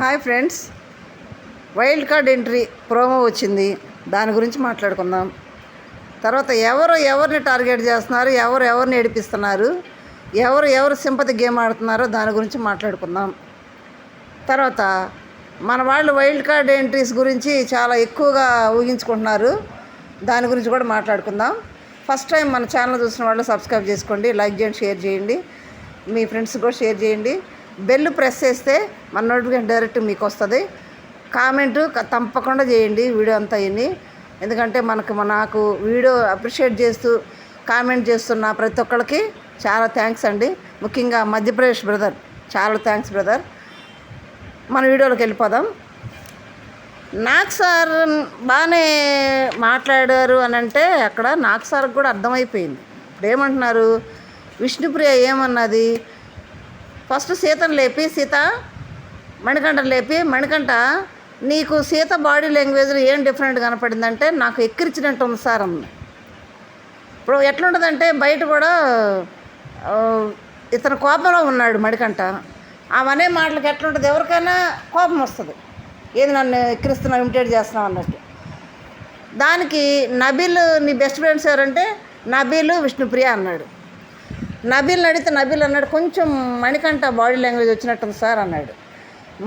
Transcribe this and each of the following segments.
Hi friends. Wild card entry promo వచ్చింది. దాని గురించి మాట్లాడుకుందాం. తర్వాత ఎవరు ఎవరిని టార్గెట్ చేస్తున్నారు ఎవరు ఎవరిని ఏడిపిస్తున్నారు ఎవరు ఎవరు సింపతి గేమ్ ఆడుతున్నారో దాని గురించి మాట్లాడుకుందాం. తర్వాత మన వాళ్ళు వైల్డ్ కార్డ్ ఎంట్రీస్ గురించి చాలా ఎక్కువగా ఊహించుకుంటున్నారు. దాని గురించి కూడా మాట్లాడుకుందాం. ఫస్ట్ టైం మన ఛానల్ చూసిన వాళ్ళు సబ్స్క్రైబ్ చేసుకోండి లైక్ చేయండి షేర్ చేయండి. మీ ఫ్రెండ్స్ కూడా షేర్ చేయండి. బెల్ ప్రెస్ చేస్తే మన నోటిఫికేషన్ డైరెక్ట్ మీకు వస్తుంది. కామెంట్ తప్పకుండా చేయండి వీడియో అంతా విని. ఎందుకంటే మనకు నాకు వీడియో అప్రిషియేట్ చేస్తూ కామెంట్ చేస్తున్న ప్రతి ఒక్కరికి చాలా థ్యాంక్స్ అండి. ముఖ్యంగా మధ్యప్రదేశ్ బ్రదర్ చాలా థ్యాంక్స్ బ్రదర్. మన వీడియోలోకి వెళ్ళిపోదాం. నాకు సార్ బాగానే మాట్లాడారు అని అంటే అక్కడ నాకు సార్కి కూడా అర్థమైపోయింది. ఏమంటున్నారు? విష్ణుప్రియ ఏమన్నది? ఫస్ట్ సీతను లేపి సీత మణికంఠను లేపి మణికంఠ నీకు సీత బాడీ లాంగ్వేజ్లో ఏం డిఫరెంట్ కనపడిందంటే నాకు ఎక్కిరిచినట్టు ఉంది సార్ అంది ఇప్పుడు ఎట్లుంటుందంటే బయట కూడా ఇతను కోపంలో ఉన్నాడు మడికంట అవనే మాటలకు ఎట్లుంటుంది? ఎవరికైనా కోపం వస్తుంది. ఏది నన్ను ఎక్కిరిస్తున్నావు ఇమిటేట్ చేస్తున్నావు అన్నట్టు. దానికి నబీల్ నీ బెస్ట్ ఫ్రెండ్స్ ఎవరంటే నబీలు విష్ణుప్రియ అన్నాడు. నబీల్ని అడిగితే నబీల్ అన్నాడు కొంచెం మణికంఠ బాడీ లాంగ్వేజ్ వచ్చినట్టుంది సార్ అన్నాడు.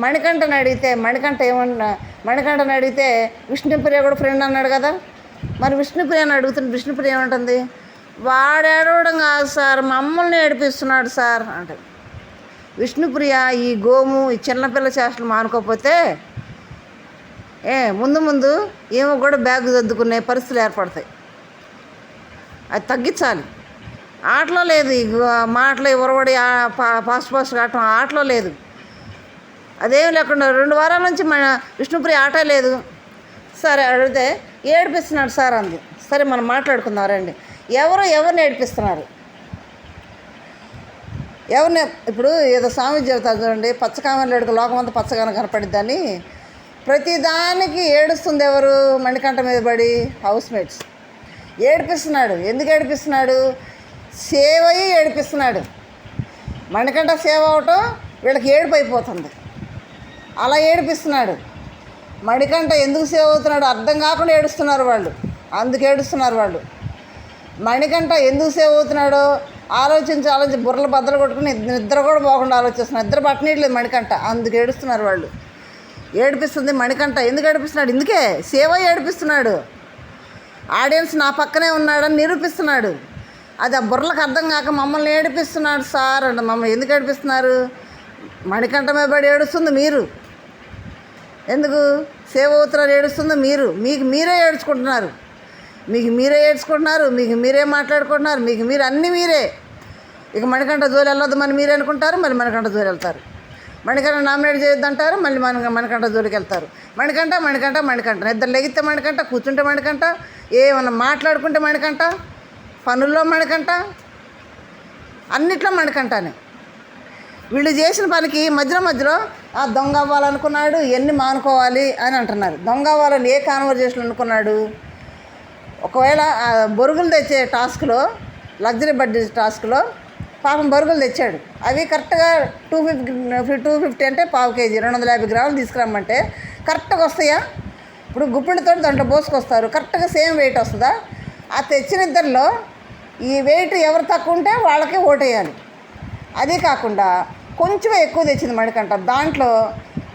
మణికంఠని అడిగితే మణికంఠ ఏమన్నా మణికంఠని అడిగితే విష్ణుప్రియ కూడా ఫ్రెండ్ అన్నాడు కదా. మరి విష్ణుప్రియని అడుగుతుంది విష్ణుప్రియ ఏమంటుంది? వాడు ఏడవడం కాదు సార్ మమ్మల్ని ఏడిపిస్తున్నాడు సార్ అంటే విష్ణుప్రియ ఈ గోము ఈ చిన్నపిల్ల చేష్టలు మానుకోకపోతే ఏ ముందు ముందు ఏమో కూడా బ్యాగ్ దద్దుకునే పరిస్థితులు ఏర్పడతాయి. అది తగ్గించాలి. ఆటలో లేదు. మాటలు ఉరవడి పాస్ పాస్ ఫాస్ట్ ఫాస్ట్ కావటం ఆటలో లేదు. అదేం లేకుండా రెండు వారాల నుంచి మన విష్ణుప్రియ ఆట లేదు. సరే అడిగితే ఏడిపిస్తున్నాడు సార్ అంది. సరే మనం మాట్లాడుకుందాం రండి. ఎవరు ఎవరిని ఏడిపిస్తున్నారు? ఎవరిని? ఇప్పుడు ఏదో స్వామి చెబుతారు చూడండి పచ్చకామలేడుకు లోకమంతా పచ్చగానే కనపడిద్దని. ప్రతిదానికి ఏడుస్తుంది ఎవరు? మణికంఠ మీద పడి హౌస్ మేట్స్ ఏడిపిస్తున్నాడు. ఎందుకు ఏడిపిస్తున్నాడు? సేవ్ అయ్యి ఏడిపిస్తున్నాడు. మణికంఠ సేవ్ అవటం వీళ్ళకి ఏడుపు అయిపోతుంది. అలా ఏడిపిస్తున్నాడు. మణికంఠ ఎందుకు సేవ్ అవుతున్నాడు? అర్థం కాకుండా ఏడుస్తున్నారు వాళ్ళు. అందుకు ఏడుస్తున్నారు వాళ్ళు. మణికంఠ ఎందుకు సేవ్ అవుతున్నాడో ఆలోచించి ఆలోచించి బుర్రలు బద్దలు కొట్టుకుని నిద్ర కూడా పోకుండా ఆలోచిస్తున్నారు నిద్ర పట్టనీయట్లేదు మణికంఠ. అందుకు ఏడుస్తున్నారు వాళ్ళు. ఏడిపిస్తుంది మణికంఠ. ఎందుకు ఏడిపిస్తున్నాడు? ఇందుకే సేవ ఏడిపిస్తున్నాడు. ఆడియన్స్ నా పక్కనే ఉన్నాడని నిరూపిస్తున్నాడు. అది ఆ బుర్రలకు అర్థం కాక మమ్మల్ని ఏడిపిస్తున్నాడు సార్ అంటే మమ్మల్ని ఎందుకు ఏడిపిస్తున్నారు? మణికంఠమే మీద పడి ఏడుస్తుంది మీరు. ఎందుకు? సేవ అవుతున్నారు ఏడుస్తుంది మీరు. మీకు మీరే ఏడ్చుకుంటున్నారు. మీకు మీరే ఏడ్చుకుంటున్నారు. మీకు మీరే మాట్లాడుకుంటున్నారు. మీకు మీరు అన్నీ మీరే. ఇక మణికంఠ జోలి వెళ్ళొద్దు మరి మీరే అనుకుంటారు మళ్ళీ మణికంఠ జోలి వెళ్తారు. మణికంఠ నామినేట్ చేయొద్దంటారు మళ్ళీ మన మణికంఠ జోలికి వెళ్తారు. మణికంఠ మణికంఠ మణికంఠ. ఇద్దరు లెగితే మణికంఠ కూర్చుంటే మణికంఠ ఏమన్నా మాట్లాడుకుంటే మణికంఠ? పనుల్లో మణికంట అన్నిట్లో మణికంఠనే. వీళ్ళు చేసిన పనికి మధ్యలో మధ్యలో ఆ దొంగ అవ్వాలనుకున్నాడు ఎన్ని మానుకోవాలి? అని అంటున్నారు. దొంగ అవ్వాలని ఏ కాన్వర్జేషన్ అనుకున్నాడు? ఒకవేళ ఆ బొరుగులు తెచ్చే టాస్క్లో లగ్జరీ బడ్జెట్ టాస్క్లో పాపం బొరుగులు తెచ్చాడు. అవి కరెక్ట్గా టూ ఫిఫ్టీ టూ ఫిఫ్టీ అంటే పావు కేజీ రెండు వందల యాభై గ్రాములు తీసుకురమ్మంటే కరెక్ట్గా వస్తాయా? ఇప్పుడు గుప్పిడితో దాంట్లో పోసుకొస్తారు. కరెక్ట్గా సేమ్ వెయిట్ వస్తుందా? ఆ తెచ్చిన ఇద్దరిలో ఈ వెయిట్ ఎవరు తక్కువ ఉంటే వాళ్ళకే ఓటేయాలి. అదే కాకుండా కొంచెం ఎక్కువ తెచ్చింది మణికంఠ. దాంట్లో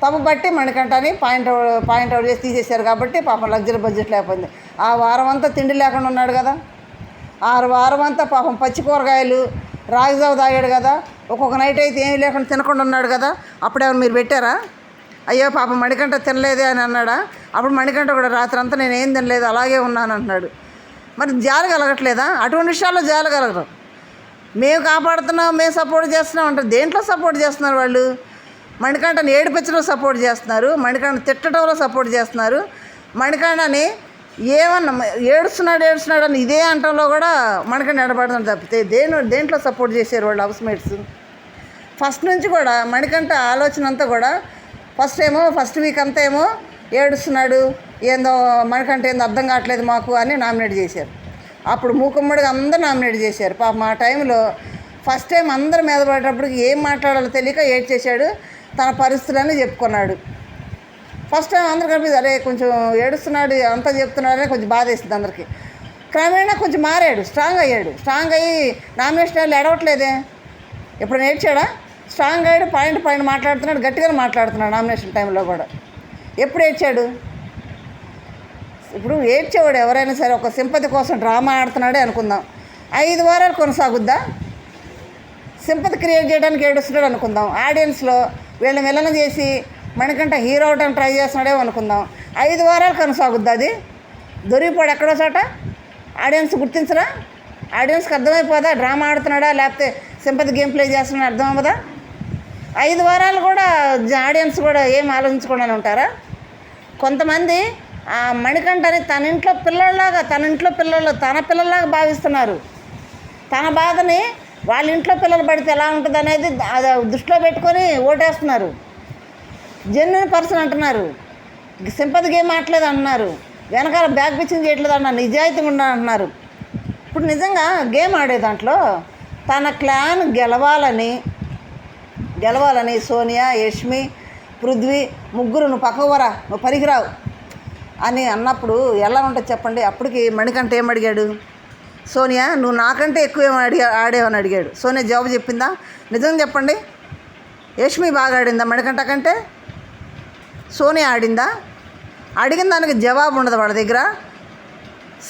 తమ బట్టి మణికంఠని పాయింట్ పాయింట్ అవుట్ చేసి తీసేశారు కాబట్టి పాపం లగ్జరీ బడ్జెట్ లేకపోయింది. ఆ వారం అంతా తిండి లేకుండా ఉన్నాడు కదా. ఆరు వారం అంతా పాపం పచ్చి కూరగాయలు రాగిజావ తాగాడు కదా. ఒక్కొక్క నైట్ అయితే ఏమీ లేకుండా తినకుండా ఉన్నాడు కదా. అప్పుడేమైనా మీరు పెట్టారా? అయ్యో పాపం మణికంఠ తినలేదే అని అన్నాడా? అప్పుడు మణికంఠ కూడా రాత్రి అంతా నేను ఏం తినలేదు అలాగే ఉన్నాను అంటున్నాడు మరి జాలు కలగట్లేదా అటువంటి విషయాల్లో జాలు కలగరు మేము కాపాడుతున్నాం మేము సపోర్ట్ చేస్తున్నాం అంటారు. దేంట్లో సపోర్ట్ చేస్తున్నారు వాళ్ళు? మణికంఠని ఏడిపించడంలో సపోర్ట్ చేస్తున్నారు మణికంఠ తిట్టడంలో సపోర్ట్ చేస్తున్నారు. మణికంఠని ఏమన్నా ఏడుస్తున్నాడు ఏడుస్తున్నాడు అని ఇదే అంటంలో కూడా మణికంఠ ఎడబడుతుంది తప్పితే దేని దేంట్లో సపోర్ట్ చేశారు వాళ్ళు హౌస్మేట్స్ ఫస్ట్ నుంచి కూడా మణికంఠ ఆలోచన అంతా కూడా ఫస్ట్ ఏమో ఫస్ట్ వీక్ అంతా ఏమో ఏడుస్తున్నాడు. ఏందో మనకంటే ఏందో అర్థం కావట్లేదు మాకు అని నామినేట్ చేశారు. అప్పుడు మూకుమ్మడిగా అందరూ నామినేట్ చేశారు. పాపం ఆ టైంలో ఫస్ట్ టైం అందరు మీద పడేటప్పుడు ఏం మాట్లాడాలో తెలియక ఏడ్ చేశాడు. తన పరిస్థితులని చెప్పుకున్నాడు. ఫస్ట్ టైం అందరు కనిపిస్తుంది అరే కొంచెం ఏడుస్తున్నాడు అంతా చెప్తున్నాడనే కొంచెం బాధ వేసింది అందరికీ. క్రమేణా కొంచెం మారాడు స్ట్రాంగ్ అయ్యాడు. స్ట్రాంగ్ అయ్యి నామినేషన్ వాళ్ళు ఎడవట్లేదే ఇప్పుడు నేర్చాడా స్ట్రాంగ్ అయ్యాడు పాయింట్ పాయింట్ మాట్లాడుతున్నాడు గట్టిగానే మాట్లాడుతున్నాడు నామినేషన్ టైంలో కూడా. ఎప్పుడు ఏడ్చాడు? ఇప్పుడు ఏడ్చేవాడు ఎవరైనా సరే ఒక సింపతి కోసం డ్రామా ఆడుతున్నాడే అనుకుందాం. ఐదు వారాలు కొనసాగుద్దా? సింపతి క్రియేట్ చేయడానికి ఏడుస్తున్నాడు అనుకుందాం. ఆడియన్స్లో వీళ్ళని విలన చేసి మనకంట హీరో అవడానికి ట్రై చేస్తున్నాడేమో అనుకుందాం. ఐదు వారాలు కొనసాగుద్ది అది? దొరికిపోడు ఎక్కడో చోట? ఆడియన్స్ గుర్తించరా? ఆడియన్స్కి అర్థమైపోదా? డ్రామా ఆడుతున్నాడా? లేకపోతే సింపతి గేమ్ ప్లే చేస్తున్నాడా? అర్థం అవ్వదా ఐదు వారాలు కూడా ఆడియన్స్ కూడా ఏం ఆలోచించకుండా ఉంటారా? కొంతమంది ఆ మణికంఠని తన ఇంట్లో పిల్లల్లాగా తన ఇంట్లో పిల్లలు తన పిల్లల్లాగా భావిస్తున్నారు. తన బాధని వాళ్ళ ఇంట్లో పిల్లలు పడితే ఎలా ఉంటుంది అనేది అది దృష్టిలో పెట్టుకొని ఓటేస్తున్నారు. జెన్యున్ పర్సన్ అంటున్నారు. సింపతి గేమ్ ఆడలేదు అంటున్నారు. వెనకాల బ్యాక్ పిచ్చింగ్ చేయట్లేదు అన్నారు నిజాయితీగా ఉన్నా అంటున్నారు. ఇప్పుడు నిజంగా గేమ్ ఆడే దాంట్లో తన క్లాన్ గెలవాలని గెలవాలని సోనియా యష్మి పృథ్వీ ముగ్గురు నువ్వు పక్కవరా నువ్వు పనికిరావు అని అన్నప్పుడు ఎలా ఉంటుంది చెప్పండి? అప్పటికి మణికంట ఏం అడిగాడు? సోనియా నువ్వు నాకంటే ఎక్కువ ఏం అడిగా ఆడేవని అడిగాడు. సోనియా జవాబు చెప్పిందా? నిజం చెప్పండి. యష్మి బాగా ఆడిందా మణికంట కంటే? సోనియా ఆడిందా? అడిగిన దానికి జవాబు ఉండదు వాళ్ళ దగ్గర.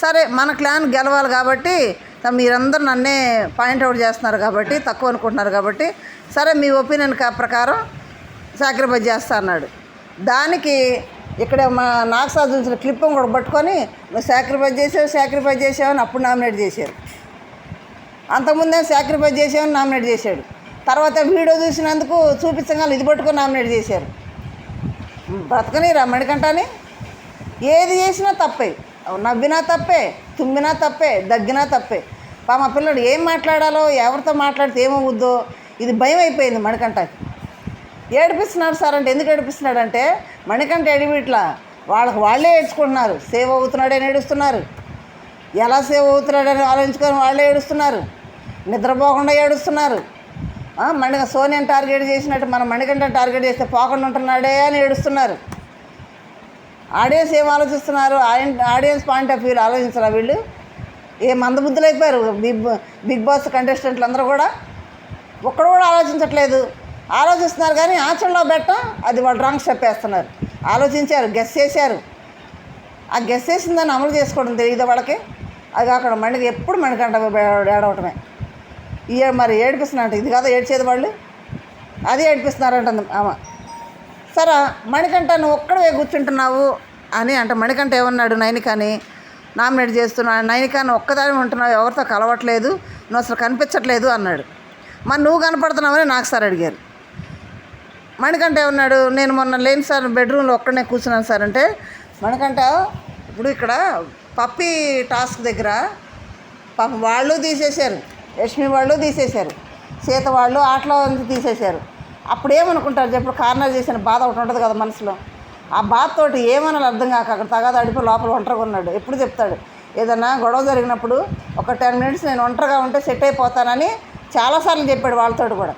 సరే మన క్లాన్ గెలవాలి కాబట్టి మీరందరూ నన్నే పాయింట్అవుట్ చేస్తున్నారు కాబట్టి తక్కువ అనుకుంటున్నారు కాబట్టి సరే మీ ఒపీనియన్ ప్రకారం సాక్రిఫైస్ చేస్తా అన్నాడు. దానికి ఇక్కడ మా నాగసా చూసిన క్లిప్ కూడా పట్టుకొని నువ్వు సాక్రిఫైస్ చేసావు సాక్రిఫైస్ చేసావని అప్పుడు నామినేట్ చేశారు. అంతకుముందే సాక్రిఫైస్ చేసామని నామినేట్ చేశాడు. తర్వాత వీడియో చూసినందుకు చూపించగానే ఇది పట్టుకొని నామినేట్ చేశారు. బ్రతకని మణికంఠని. ఏది చేసినా తప్పే. నవ్వినా తప్పే తుమ్మినా తప్పే దగ్గినా తప్పే. పా మా పిల్లడు ఏం మాట్లాడాలో ఎవరితో మాట్లాడితే ఏమవుద్దో ఇది భయం అయిపోయింది మణికంఠకి. ఏడిపిస్తున్నాడు సార్ అంటే ఎందుకు ఏడిపిస్తున్నాడు అంటే మణికంఠ ఎడివిట్లా వాళ్ళకి వాళ్ళే ఏడ్చుకుంటున్నారు. సేవ్ అవుతున్నాడని ఏడుస్తున్నారు. ఎలా సేవ్ అవుతున్నాడని ఆలోచించుకొని వాళ్ళే ఏడుస్తున్నారు. నిద్రపోకుండా ఏడుస్తున్నారు. మణిక సోనియా సోనియాని టార్గెట్ చేసినట్టు మనం మణికంఠ టార్గెట్ చేస్తే పోకుండా ఉంటున్నాడే అని ఏడుస్తున్నారు. ఆడియన్స్ ఏం ఆలోచిస్తున్నారు? ఆడియన్స్ పాయింట్ ఆఫ్ వ్యూలో ఆలోచించరా వీళ్ళు? ఏ మందబుద్ధులు అయిపోయారు బిగ్ బిగ్ బాస్ కంటెస్టెంట్లు అందరూ కూడా? ఒక్కడు కూడా ఆలోచించట్లేదు. ఆలోచిస్తున్నారు కానీ ఆచరణలో పెట్టం అది వాళ్ళు రాంగ్ స్టెప్ వేస్తున్నారు. ఆలోచించారు గెస్ చేశారు. ఆ గెస్ చేసిన దాన్ని అమలు చేసుకోవడం తెలియదు వాళ్ళకి? అది కాకుండా మణికి ఎప్పుడు మణికంట ఏడవటమే. ఈ మరి ఏడిపిస్తున్నారంట. ఇది కాదు ఏడ్చేది వాళ్ళు. అది ఏడిపిస్తున్నారంట ఆమె. సరే మణికంఠ నువ్వు ఒక్కడే కూర్చుంటున్నావు అని అంటే మణికంఠ ఏమన్నాడు? నైనికాని నామినేట్ చేస్తున్నా. నైనికాని ఒక్కదాని ఉంటున్నావు. ఎవరితో కలవట్లేదు. నువ్వు అసలు కనిపించట్లేదు అన్నాడు. మరి నువ్వు కనపడుతున్నావని నాకు సార్ అడిగారు. మణికంఠ ఉన్నాడు. నేను మొన్న లేని సార్ బెడ్రూమ్లో ఒక్కడనే కూర్చున్నాను సార్ అంటే మణికంఠ ఇప్పుడు ఇక్కడ పప్పి టాస్క్ దగ్గర పాప వాళ్ళు తీసేశారు. లక్ష్మి వాళ్ళు తీసేశారు. సీత వాళ్ళు ఆటలో తీసేశారు. అప్పుడు ఏమనుకుంటారు చెప్పు కార్నర్ చేసిన బాధ ఒకటి ఉంటుంది కదా మనసులో. ఆ బాధతోటి ఏమనాలి అర్థం కాక అక్కడ తగాద అడిపోయి లోపల ఒంటరిగా ఉన్నాడు. ఎప్పుడు చెప్తాడు ఏదన్నా గొడవ జరిగినప్పుడు ఒక టెన్ మినిట్స్ నేను ఒంటరిగా ఉంటే సెట్ అయిపోతానని చాలాసార్లు చెప్పాడు వాళ్ళతో కూడా.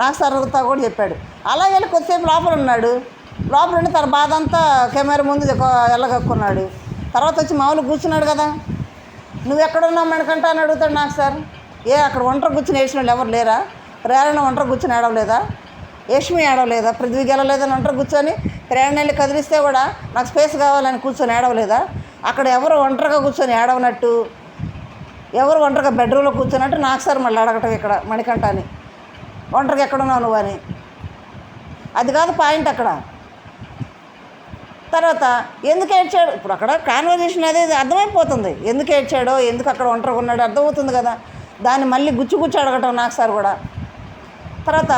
నాకు సరదా కూడా చెప్పాడు. అలా వెళ్ళి కొద్దిసేపు లోపల ఉన్నాడు. లోపల ఉండి తన బాధ అంతా కెమెరా ముందు వెళ్ళగక్కున్నాడు తర్వాత వచ్చి మామూలు కూర్చున్నాడు కదా. నువ్వు ఎక్కడున్నావు మనకంటే అని అడుగుతాడు నాకు సార్ ఏ అక్కడ ఒంటరి కూర్చుని వేసిన వాళ్ళు ఎవరు లేరా? ప్రేరణ ఒంటరి కూర్చుని ఏడవలేదా? యష్మి ఏడవలేదా? పృథ్వీ గెలలేదని ఒంటరి కూర్చొని ప్రేరణ వెళ్ళి కదిలిస్తే కూడా నాకు స్పేస్ కావాలని కూర్చొని ఏడవలేదా? అక్కడ ఎవరు ఒంటరిగా కూర్చొని ఏడవనట్టు? ఎవరు ఒంటరిగా బెడ్రూమ్లో కూర్చున్నట్టు నాకు సార్ మళ్ళీ అడగటం ఇక్కడ మణికంఠ అని. ఒంటరికి ఎక్కడున్నావు నువ్వు అని. అది కాదు పాయింట్ అక్కడ. తర్వాత ఎందుకు ఏడ్చాడు? ఇప్పుడు అక్కడ కాన్వర్జేషన్ అనేది అర్థమైపోతుంది. ఎందుకు ఏడ్చాడో ఎందుకు అక్కడ ఒంటరిగా ఉన్నాడో అర్థమవుతుంది కదా. దాన్ని మళ్ళీ గుచ్చు గుచ్చు అడగటం నాకు సార్ కూడా. తర్వాత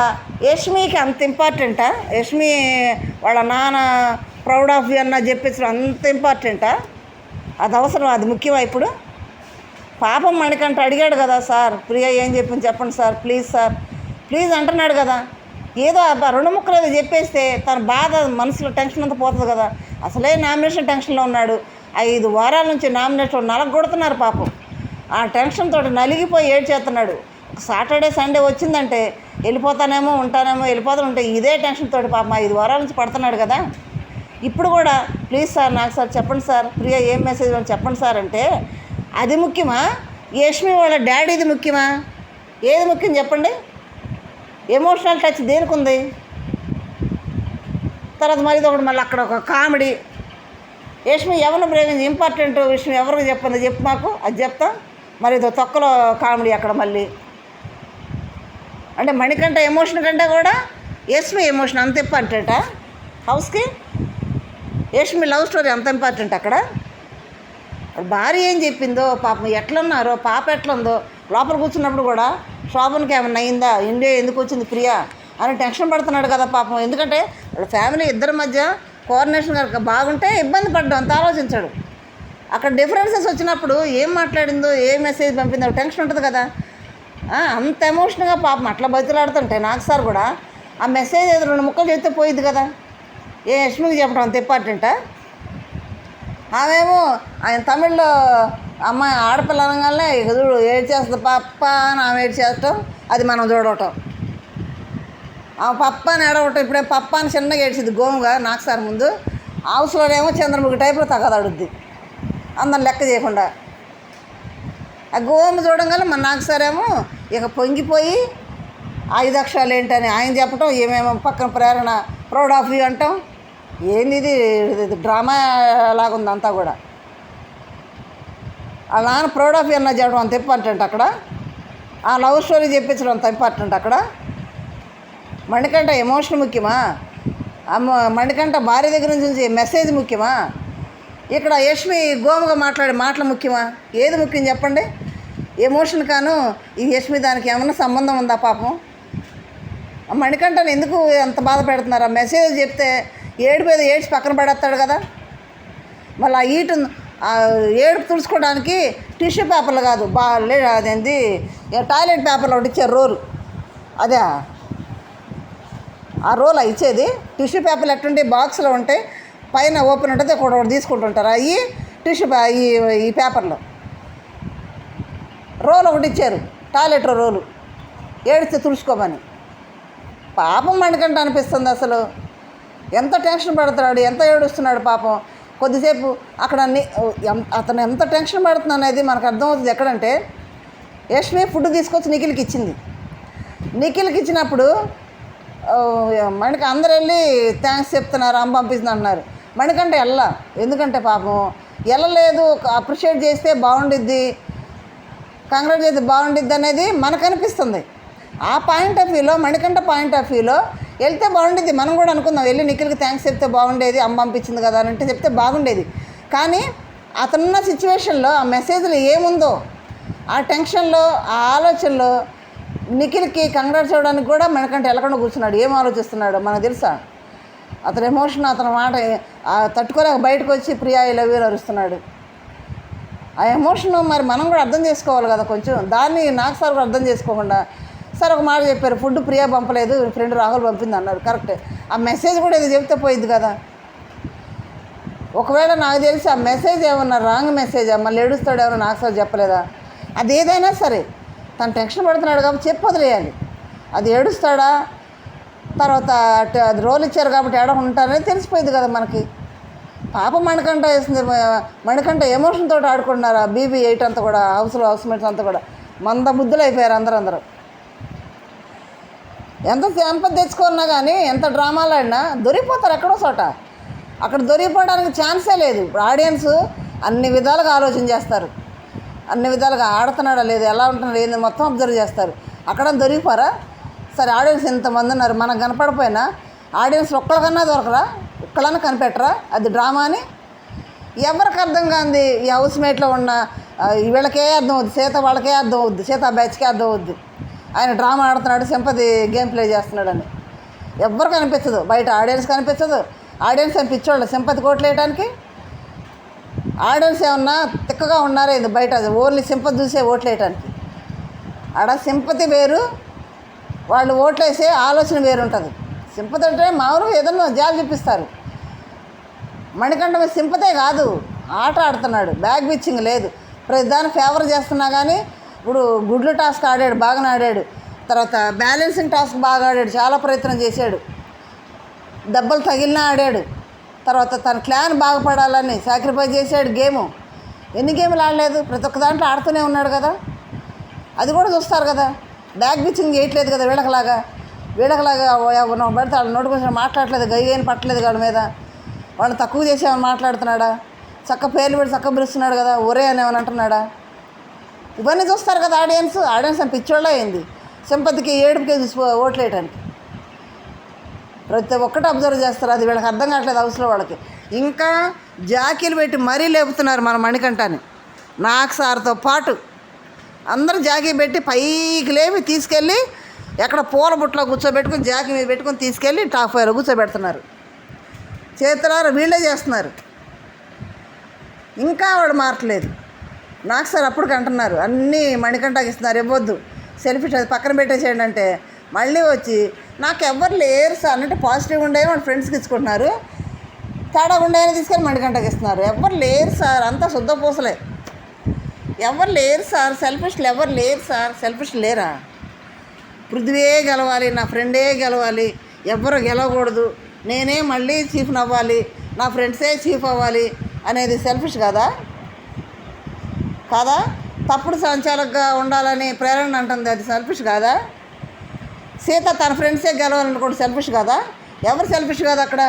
యష్మికి అంత ఇంపార్టెంటా యష్మి వాళ్ళ నాన్న ప్రౌడ్ ఆఫ్ యూ అన్న చెప్పించడం అంత ఇంపార్టెంటా అది అవసరం అది ముఖ్యమా ఇప్పుడు? పాపం మణికంట అడిగాడు కదా సార్ ప్రియ ఏం చెప్పింది చెప్పండి సార్ ప్లీజ్ సార్. ప్లీజ్ అంటున్నాడు కదా. ఏదో రెండు ముక్కలు ఏదో చెప్పేస్తే తన బాధ మనసులో టెన్షన్ అంతా పోతుంది కదా. అసలే నామినేషన్ టెన్షన్లో ఉన్నాడు. ఐదు వారాల నుంచి నామినేషన్ నలగొడుతున్నారు పాపం. ఆ టెన్షన్ తోటి నలిగిపోయి ఏడ్ చేస్తున్నాడు. సాటర్డే సండే వచ్చిందంటే వెళ్ళిపోతానేమో ఉంటానేమో వెళ్ళిపోతాను ఉంటే ఇదే టెన్షన్ తోటి పాపం ఐదు వారాల నుంచి పడుతున్నాడు కదా. ఇప్పుడు కూడా ప్లీజ్ సార్ నాకు సార్ చెప్పండి సార్. ప్రియా ఏం మెసేజ్ అని చెప్పండి సార్ అంటే అది ముఖ్యమా? యష్మి వాళ్ళ డాడీది ముఖ్యమా? ఏది ముఖ్యం చెప్పండి? ఎమోషనల్ టచ్ దేనికి ఉంది తర్వాత మరి ఒకటి మళ్ళీ అక్కడ ఒక కామెడీ. యష్మి ఎవరిని ప్రేమించి ఇంపార్టెంట్ విషయం ఎవరికి చెప్పండి? చెప్పు మాకు అది చెప్తా. మరి ఇదో తొక్కలో కామెడీ అక్కడ మళ్ళీ. అంటే మణికంఠ ఎమోషన్ కంటే కూడా యశ్మి ఎమోషన్ అంత ఇంపార్టెంటా హౌస్కి యశ్మి లవ్ స్టోరీ అంత ఇంపార్టెంట్ అక్కడ. భార్య ఏం చెప్పిందో పాపం ఎట్లున్నారో పాప ఎట్లుందో లోపల కూర్చున్నప్పుడు కూడా శోభన్కి ఏమన్నా అయిందా? ఇండియా ఎందుకు వచ్చింది ప్రియా? అని టెన్షన్ పడుతున్నాడు కదా పాపం. ఎందుకంటే వాళ్ళ ఫ్యామిలీ ఇద్దరి మధ్య కోఆర్డినేషన్ కనుక బాగుంటే ఇబ్బంది పడ్డం అంత ఆలోచించాడు. అక్కడ డిఫరెన్సెస్ వచ్చినప్పుడు ఏం మాట్లాడిందో ఏ మెసేజ్ పంపిందో టెన్షన్ ఉంటుంది కదా. అంత ఎమోషన్గా పాపం. అట్లా బతులాడుతుంటే నాకు సార్ కూడా ఆ మెసేజ్ ఏదో రెండు ముక్కలు చెప్తే పోయిద్ది కదా. ఏ యష్మికి చెప్పడం అంత ఇంపార్టెంటా ఆమెమో ఆయన తమిళ్ళో అమ్మాయి ఆడపిల్ల అనగానే ఇక చూడు ఏడ్ చేస్తుంది పప్ప అని ఆమె ఏడ్చేస్తాం అది మనం చూడటం. ఆ పప్ప అని ఏడవటం ఇప్పుడే పప్ప అని చిన్నగా ఏడ్చింది గోముగా నాకు సార్ ముందు. హౌస్లోనేమో చంద్రముఖి టైప్లో తగదడుద్ది. అందరిని లెక్క చేయకుండా. ఆ గోము చూడంగానే మన నాకు సార్ ఇక పొంగిపోయి ఐదు అక్షరాలు ఏంటని ఆయన చెప్పటం ఏమేమో పక్కన ప్రేరణ ప్రౌడ్ ఆఫ్ యూ అంటాం. ఏంది ఇది? ఇది డ్రామా లాగా ఉంది అంతా కూడా. వాళ్ళ నాన్న ప్రౌడ్ ఆఫ్ అన్న చెప్పడం అంత ఇంపార్టెంట్ అక్కడ. ఆ లవ్ స్టోరీ చెప్పించడం అంత ఇంపార్టెంట్ అక్కడ. మణికంట ఎమోషన్ ముఖ్యమా? అమ్మ మణికంఠ భార్య దగ్గర నుంచి మెసేజ్ ముఖ్యమా? ఇక్కడ యష్మి గోముగా మాట్లాడే మాటలు ముఖ్యమా? ఏది ముఖ్యం చెప్పండి? ఎమోషన్ కాను ఈ యష్మి దానికి ఏమన్నా సంబంధం ఉందా పాపం? ఆ ఎందుకు అంత బాధ పెడుతున్నారు? ఆ మెసేజ్ చెప్తే ఏడు మీద ఏడ్చి పక్కన పడేస్తాడు కదా. మళ్ళీ ఆ ఈటు ఏడుపు తుడుచుకోవడానికి టిష్యూ పేపర్లు కాదు బా లే అదేంది టాయిలెట్ పేపర్లు ఒకటి ఇచ్చారు రోలు. అదే ఆ రోల్ ఇచ్చేది. టిష్యూ పేపర్లు ఎట్టుంటే బాక్స్లో ఉంటాయి పైన ఓపెన్ ఉంటుంది ఒకటి ఒకటి తీసుకుంటుంటారు. అవి టిష్యూ పే ఈ ఈ పేపర్లు. రోల్ ఒకటి ఇచ్చారు టాయిలెట్ రోలు. ఏడిస్తే తుడుచుకోమని. పాపం మండకంట అనిపిస్తుంది అసలు. ఎంత టెన్షన్ పడుతున్నాడు ఎంత ఏడుస్తున్నాడు పాపం. కొద్దిసేపు అక్కడ అన్ని అతను ఎంత టెన్షన్ పడుతుంది అనేది మనకు అర్థమవుతుంది. ఎక్కడంటే యష్మి ఫుడ్ తీసుకొచ్చి నిఖిల్కి ఇచ్చింది. నిఖిల్కి ఇచ్చినప్పుడు మణికి అందరు వెళ్ళి థ్యాంక్స్ చెప్తున్నారు అమ్మ పంపిస్తుంది అంటున్నారు. మణికంటే వెళ్ళ ఎందుకంటే పాపం వెళ్ళలేదు అప్రిషియేట్ చేస్తే బాగుండిద్ది కంగ్రాట్ చేస్తే బాగుండిద్ది అనేది మనకు అనిపిస్తుంది. ఆ పాయింట్ ఆఫ్ వ్యూలో మణికంఠ పాయింట్ ఆఫ్ వ్యూలో వెళ్తే బాగుండేది. మనం కూడా అనుకుందాం వెళ్ళి నిఖిల్కి థ్యాంక్స్ చెప్తే బాగుండేది అమ్మ పంపించింది కదా అని అంటే చెప్తే బాగుండేది. కానీ అతనున్న సిచ్యువేషన్లో ఆ మెసేజ్లో ఏముందో ఆ టెన్షన్లో ఆ ఆలోచనలో నిఖిల్కి కంగారు చేయడానికి కూడా మనకంటే వెళ్ళకుండా కూర్చున్నాడు. ఏం ఆలోచిస్తున్నాడు మనకు తెలుసా? అతని ఎమోషన్ అతని మాట తట్టుకోలేక బయటకు వచ్చి ప్రియా ఇలా అరుస్తున్నాడు. ఆ ఎమోషన్ మరి మనం కూడా అర్థం చేసుకోవాలి కదా కొంచెం. దాన్ని నాకు సార్ కూడా అర్థం చేసుకోకుండా సార్ ఒక మాట చెప్పారు. ఫుడ్ ప్రియా పంపలేదు ఫ్రెండ్ రాహుల్ పంపింది అన్నారు. కరెక్ట్. ఆ మెసేజ్ కూడా ఇది చెప్తే పోయింది కదా. ఒకవేళ నాకు తెలిసి ఆ మెసేజ్ ఏమన్నా రాంగ్ మెసేజ్ మళ్ళీ ఏడుస్తాడు ఏమన్నా నాకు సార్ చెప్పలేదా? అది ఏదైనా సరే తను టెన్షన్ పడుతున్నాడు కాబట్టి చెప్పి వదిలేయాలి. అది ఏడుస్తాడా? తర్వాత అటు అది రోల్ ఇచ్చారు కాబట్టి ఏడ ఉంటారని తెలిసిపోయింది కదా మనకి. పాప మణికంట వేసింది. మణికంట ఎమోషన్ తోటి ఆడుకుంటున్నారు ఆ బీబీ ఎయిట్ అంతా కూడా హౌస్లో హౌస్మేట్స్ అంతా కూడా. మంద ముద్దులు అయిపోయారు అందరూ అందరూ ఎంత సంపద తెచ్చుకున్నా కానీ ఎంత డ్రామాలు ఆడినా దొరికిపోతారు ఎక్కడో చోట. అక్కడ దొరికిపోవడానికి ఛాన్సే లేదు. ఇప్పుడు ఆడియన్స్ అన్ని విధాలుగా ఆలోచన చేస్తారు. అన్ని విధాలుగా ఆడుతున్నాడా లేదు ఎలా ఉంటున్నాడు ఏంది మొత్తం అబ్జర్వ్ చేస్తారు. అక్కడ దొరికిపోరా? సరే ఆడియన్స్ ఇంతమంది ఉన్నారు. మనకు కనపడిపోయినా ఆడియన్స్ ఒక్కళ్ళకన్నా దొరకరా? ఒక్కళ్ళన్నా కనిపెట్టరా? అది డ్రామా అని? ఎవరికి అర్థం కాంది? ఈ హౌస్ మేట్లో ఉన్న వీళ్ళకే అర్థం అవుద్ది సీత వాళ్ళకే అర్థం అవుద్ది సీత బ్యాచ్కే అర్థం అవుద్ది ఆయన డ్రామా ఆడుతున్నాడు సింపతి గేమ్ ప్లే చేస్తున్నాడని. ఎవ్వరు కనిపించదు. బయట ఆడియన్స్ కనిపించదు. ఆడియన్స్ అని పిచ్చోళ్ళు? సింపతి కోట్లేయడానికి ఆడియన్స్ ఏమన్నా తిక్కగా ఉన్నారా? ఇది బయట ఓన్లీ సింపతి చూసే ఓట్లేయటానికి ఆడ సింపతి వేరు వాళ్ళు ఓట్లేసే ఆలోచన వేరు ఉంటుంది సింపతి అంటే మామూలుగా ఏదన్నా జాలి చూపిస్తారు. మణికంఠం సింపతే కాదు. ఆట ఆడుతున్నాడు. బ్యాగ్ పిచ్చింగ్ లేదు. ప్రతి దాన్ని ఫేవర్ చేస్తున్నా కానీ ఇప్పుడు గుడ్లు టాస్క్ ఆడాడు బాగానే ఆడాడు. తర్వాత బ్యాలెన్సింగ్ టాస్క్ బాగా ఆడాడు చాలా ప్రయత్నం చేశాడు. దెబ్బలు తగిలినా ఆడాడు. తర్వాత తన క్లాన్ బాగుపడాలని సాక్రిఫైస్ చేశాడు గేము. ఎన్ని గేములు ఆడలేదు? ప్రతి ఒక్క దాంట్లో ఆడుతూనే ఉన్నాడు కదా. అది కూడా చూస్తారు కదా. బ్యాక్ బిచ్చింగ్ చేయట్లేదు కదా వీళ్ళకలాగా. వీళ్ళకలాగా ఎవరినో పడితే వాళ్ళ నోటి కొంచెం మాట్లాడలేదు గయ్యేని పట్టలేదు వాళ్ళ మీద. వాళ్ళని తక్కువ చేసేమని మాట్లాడుతున్నాడా? చక్క పేర్లు పెట్టి చక్క పిలుస్తున్నాడు కదా ఒరే అని ఏమని అంటున్నాడా? ఇవన్నీ చూస్తారు కదా ఆడియన్స్. ఆడియన్స్ అని పిచ్చోళ్ళ అయింది. సింపతికి ఏడుపుకి చూసి ఓట్లు ప్రతి ఒక్కటి అబ్జర్వ్ చేస్తారు. అది వీళ్ళకి అర్థం కావట్లేదు అవసరం వాళ్ళకి. ఇంకా జాకీలు పెట్టి మరీ లేపుతున్నారు మన మణికంఠని. నాకు సార్తో పాటు అందరూ జాకీ పెట్టి పైకి లేపి తీసుకెళ్ళి ఎక్కడ పూల బుట్టలో కూర్చోబెట్టుకుని జాకీ మీద పెట్టుకొని తీసుకెళ్ళి టాప్ ఫైవ్లో కూర్చోబెడుతున్నారు. చేతులారా వీళ్ళే చేస్తున్నారు. ఇంకా వాడు మారట్లేదు. నాకు సార్ అప్పుడు అంటున్నారు అన్నీ మణికంఠకి ఇస్తున్నారు ఇవ్వద్దు. సెల్ఫిష్ అది పక్కన పెట్టేసేయండి అంటే మళ్ళీ వచ్చి నాకు ఎవ్వరు లేరు సార్. అంటే పాజిటివ్ ఉండే మన ఫ్రెండ్స్కి ఇచ్చుకుంటున్నారు. తేడా ఉండేని తీసుకొని మణికంఠకి ఇస్తున్నారు. ఎవ్వరు లేరు సార్. అంతా శుద్ధ పూసలే. ఎవరు లేరు సార్. సెల్ఫిష్లు ఎవరు లేరు సార్. సెల్ఫిష్ లేరా? పృథ్వే గెలవాలి? నా ఫ్రెండే గెలవాలి. ఎవ్వరు గెలవకూడదు. నేనే మళ్ళీ చీఫ్ అవ్వాలి నా ఫ్రెండ్సే చీఫ్ అవ్వాలి అనేది సెల్ఫిష్ కదా? కాదా? తప్పుడు సంచాలకుగా ఉండాలని ప్రేరణ అంటుంది అది సెల్ఫిష్ కాదా? సీత తన ఫ్రెండ్సే గెలవాలనుకోండి సెల్ఫిష్ కాదా? ఎవరు సెల్ఫిష్ కాదు అక్కడ?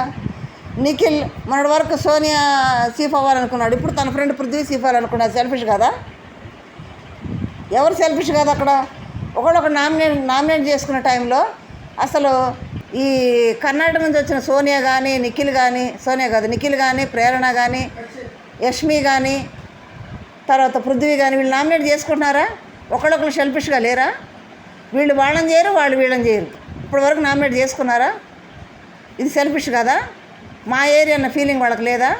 నిఖిల్ మొన్నటి వరకు సోనియా చీఫ్ అవ్వాలనుకున్నాడు. ఇప్పుడు తన ఫ్రెండ్ పృథ్వీ చీఫ్ అవ్వాలనుకున్నాడు. సెల్ఫిష్ కాదా? ఎవరు సెల్ఫిష్ కాదు అక్కడ? ఒకడొక నామినేట్ నామినేట్ చేసుకున్న టైంలో అసలు ఈ కర్ణాటక నుంచి వచ్చిన సోనియా కానీ నిఖిల్ కానీ సోనియా కాదు నిఖిల్ కానీ ప్రేరణ కానీ యష్మి కానీ తర్వాత పృథ్వీ కానీ వీళ్ళు నామినేట్ చేసుకుంటున్నారా? ఒకళ్ళొకరు సెల్ఫిష్గా లేరా? వీళ్ళు వాళ్ళని చేయరు వాళ్ళు వీళ్ళని చేయరు. ఇప్పటి వరకు నామినేట్ చేసుకున్నారా? ఇది సెల్ఫిష్ కదా? మా ఏరియా అన్న ఫీలింగ్ వాళ్ళకి లేదా?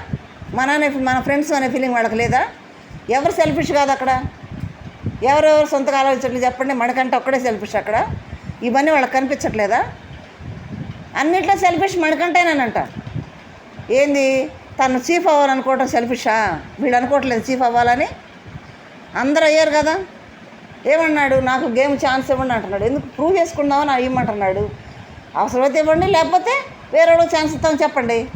మన అనే మన ఫ్రెండ్స్ అనే ఫీలింగ్ వాళ్ళకి లేదా? ఎవరు సెల్ఫిష్ కాదు అక్కడ? ఎవరెవరు సొంతగా ఆలోచించట్లేదు చెప్పండి మనకంటే ఒక్కడే సెల్ఫిష్ అక్కడ? ఇవన్నీ వాళ్ళకి కనిపించట్లేదా? అన్నిట్లో సెల్ఫిష్ మనకంటేనంట ఏంది? తను చీఫ్ అవ్వాలనుకోవటం సెల్ఫిషా వీళ్ళు అనుకోవట్లేదు చీఫ్ అవ్వాలని. అందరూ అయ్యారు కదా. ఏమన్నాడు? నాకు గేమ్ ఛాన్స్ ఇవ్వండి అంటున్నాడు. ఎందుకు? ప్రూవ్ చేసుకుందామని ఇవ్వమంటున్నాడు అవసరమైతే ఇవ్వండి లేకపోతే వేరేడో ఛాన్స్ ఇస్తామని చెప్పండి.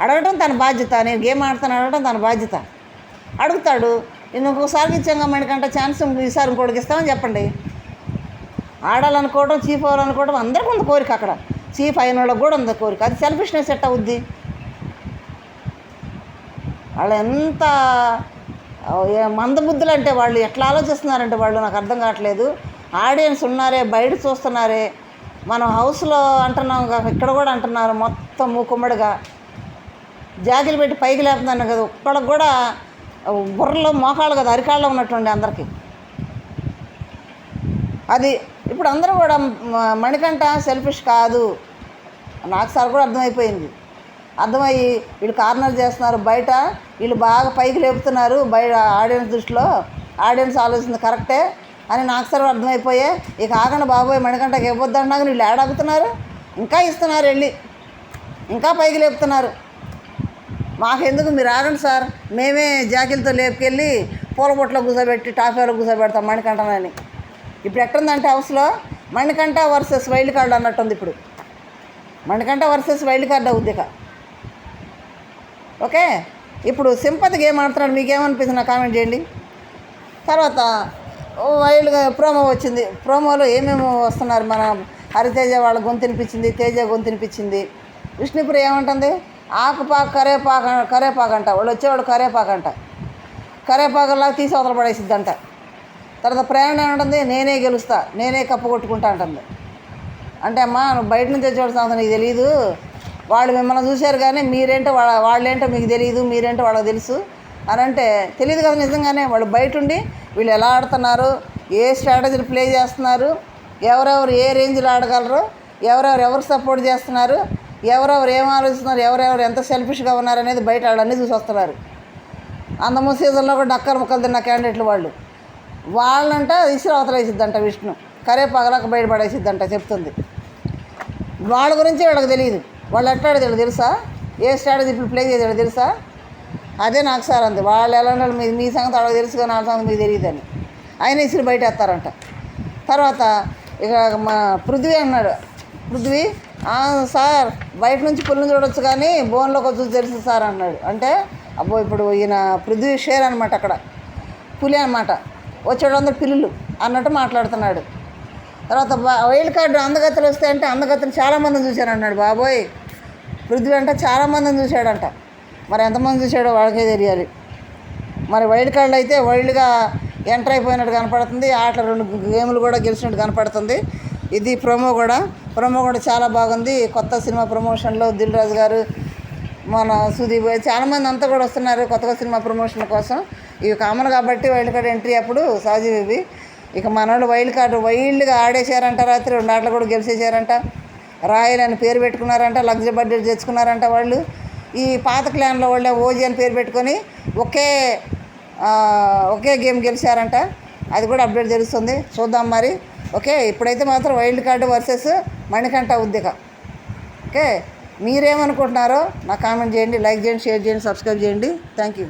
అడగటం తన బాధ్యత. నేను గేమ్ ఆడతాను అడగటం తన బాధ్యత. అడుగుతాడు. నేను ఇంకోసారికి ఇచ్చాం మనకంటే ఛాన్స్ ఈసారి ఇంకోటికి ఇస్తామని చెప్పండి. ఆడాలనుకోవడం చీఫ్ అవ్వాలనుకోవడం అందరికీ ఉంది కోరిక అక్కడ చీఫ్ అయిన వాళ్ళకి కూడా ఉంది కోరిక అది సెల్ఫిష్నెస్ ఎట్ట అవుద్ది వాళ్ళు ఎంత మందబుద్ధులు అంటే వాళ్ళు ఎట్లా ఆలోచిస్తున్నారంటే వాళ్ళు నాకు అర్థం కావట్లేదు. ఆడియన్స్ ఉన్నారే బయట చూస్తున్నారే. మనం హౌస్లో అంటున్నాం ఇక్కడ కూడా అంటున్నారు మొత్తం మూకుమ్మడిగా. జాకిలు పెట్టి పైకి లేపుతున్నాను కదా ఇక్కడ కూడా బుర్రలో మోకాళ్ళు కదా అరికాళ్ళు ఉన్నట్టుండే అందరికీ. అది ఇప్పుడు అందరూ కూడా మణికంట మణికంఠ సెల్ఫిష్ కాదు. నాకు సార్ కూడా అర్థమైపోయింది. అర్థమయ్యి వీళ్ళు కార్నర్ చేస్తున్నారు బయట. వీళ్ళు బాగా పైకి లేపుతున్నారు బయట ఆడియన్స్ దృష్టిలో. ఆడియన్స్ ఆలోచన కరెక్టే అని నాకు సరే అర్థమైపోయే. ఇక ఆగండి బాబోయ్ మణికంటకి ఇవ్వద్దు వీళ్ళు ఏడాగుతున్నారు ఇంకా ఇస్తున్నారు వెళ్ళి. ఇంకా పైకి లేపుతున్నారు. మాకెందుకు? మీరు ఆగండి సార్. మేమే జాకిలతో లేపుకెళ్ళి పూల బొట్లో కూర్చోబెట్టి టాఫీలో కూర్చోబెడతాం మణికంఠనని. ఇప్పుడు ఎక్కడుందంటే హౌస్లో? మణికంఠ వర్సెస్ వైల్డ్ కార్డు అన్నట్టుంది ఇప్పుడు. మణికంఠ వర్సెస్ వైల్డ్ కార్డ్ అవుద్ది ఇక. ఓకే? ఇప్పుడు సింపతికి గేమ్ ఆడుతున్నాడు. మీకేమనిపిస్తుంది కామెంట్ చేయండి. తర్వాత వైల్డ్గా ప్రోమో వచ్చింది. ప్రోమోలో ఏమేమి వస్తున్నారు? మన హరితేజ వాళ్ళ గొంతునిపించింది తేజ గొంతునిపించింది విష్ణుప్రియ ఏమంటుంది? ఆకుపాకు కరేపాకు కరేపాకు అంట. వాళ్ళు వచ్చేవాడు కరేపాకు అంట. కరేపాకులాగా తీసి అవతల పడేసిద్దంట తర్వాత ప్రయాణం ఏమంటుంది? నేనే గెలుస్తా నేనే కప్పు కొట్టుకుంటా అంటుంది. అంటే అమ్మా నువ్వు బయట నుంచి వచ్చేవాడు సంగతి నీకు తెలియదు వాళ్ళు మిమ్మల్ని చూశారు కానీ మీరేంటో వాళ్ళ వాళ్ళేంటో మీకు తెలియదు మీరేంటో వాళ్ళకి తెలుసు అని అంటే తెలియదు కదా నిజంగానే. వాళ్ళు బయట ఉండి వీళ్ళు ఎలా ఆడుతున్నారు ఏ స్ట్రాటజీలు ప్లే చేస్తున్నారు ఎవరెవరు ఏ రేంజ్లో ఆడగలరు ఎవరెవరు ఎవరు సపోర్ట్ చేస్తున్నారు ఎవరెవరు ఏం ఆలోచిస్తున్నారు ఎవరెవరు ఎంత సెల్ఫిష్గా ఉన్నారు అనేది బయట వాళ్ళన్నీ చూసి వస్తున్నారు. అందము సీజన్లో కూడా డక్కర్ ముక్కలు తిన్న క్యాండిడేట్లు వాళ్ళు. వాళ్ళంట ఇసురు అవతలేసిద్దంట విష్ణు. కరే పగలకు బయటపడేసిద్దంట చెప్తుంది. వాళ్ళ గురించి వాళ్ళకి తెలియదు వాళ్ళు ఎట్లా వీళ్ళకి తెలుసా? ఏ స్ట్రాటజీ ఇప్పుడు ప్లే చేసేది తెలుసా? అదే నాకు సార్ అంది. వాళ్ళు ఎలా ఉన్నారు? మీ మీ సంగతి అడగ తెలుసు కానీ వాళ్ళ సంగతి మీకు తెలియదని. ఆయన ఇసురు బయట వేస్తారంట తర్వాత ఇక మా పృథ్వీ అన్నాడు. పృథ్వీ సార్ బయట నుంచి పుల్లని చూడొచ్చు కానీ బోన్లోకి వచ్చి తెలుసు సార్ అన్నాడు. అంటే అబ్బో ఇప్పుడు ఈయన పృథ్వీ షేర్ అనమాట అక్కడ. పులి అనమాట వచ్చేటందరూ పిల్లులు అన్నట్టు మాట్లాడుతున్నాడు. తర్వాత వైల్డ్ కార్డు అందగత్తలు వస్తే అంటే అందగత్తలు చాలామందిని చూశాను అన్నాడు బాబోయ్. పృథ్వీ అంటే చాలామందిని చూశాడంట. మరి ఎంతమంది చూశాడో వాళ్ళకే తెలియాలి. మరి వైల్డ్ కార్డులు అయితే వైల్డ్గా ఎంటర్ అయిపోయినట్టు కనపడుతుంది. ఆటలు రెండు గేములు కూడా గెలిచినట్టు కనపడుతుంది. ఇది ప్రోమో కూడా. ప్రోమో కూడా చాలా బాగుంది. కొత్త సినిమా ప్రమోషన్లో దిల్ రాజు గారు మన సుదీప్ చాలామంది అంతా కూడా వస్తున్నారు కొత్తగా సినిమా ప్రమోషన్ కోసం. ఇవి కామన్ కాబట్టి వైల్డ్ కార్డ్ ఎంట్రీ అప్పుడు సహజం ఇక మనోళ్ళు వైల్డ్ కార్డు వైల్డ్గా ఆడేశారంట రాత్రి రెండు ఆటలు కూడా గెలిచేశారంట. రాయల్ అని పేరు పెట్టుకున్నారంట లగ్జరీ బడ్జెట్ తెచ్చుకున్నారంట వాళ్ళు. ఈ పాత క్లాన్లో వాళ్ళే ఓజీ అని పేరు పెట్టుకొని ఒకే ఒకే గేమ్ గెలిచారంట. అది కూడా అప్డేట్ తెలుస్తుంది. చూద్దాం మరి. ఓకే ఇప్పుడైతే మాత్రం వైల్డ్ కార్డు వర్సెస్ మణికంఠ ఉద్దిక. ఓకే మీరేమనుకుంటున్నారో నాకు కామెంట్ చేయండి లైక్ చేయండి షేర్ చేయండి సబ్స్క్రైబ్ చేయండి. Thank you.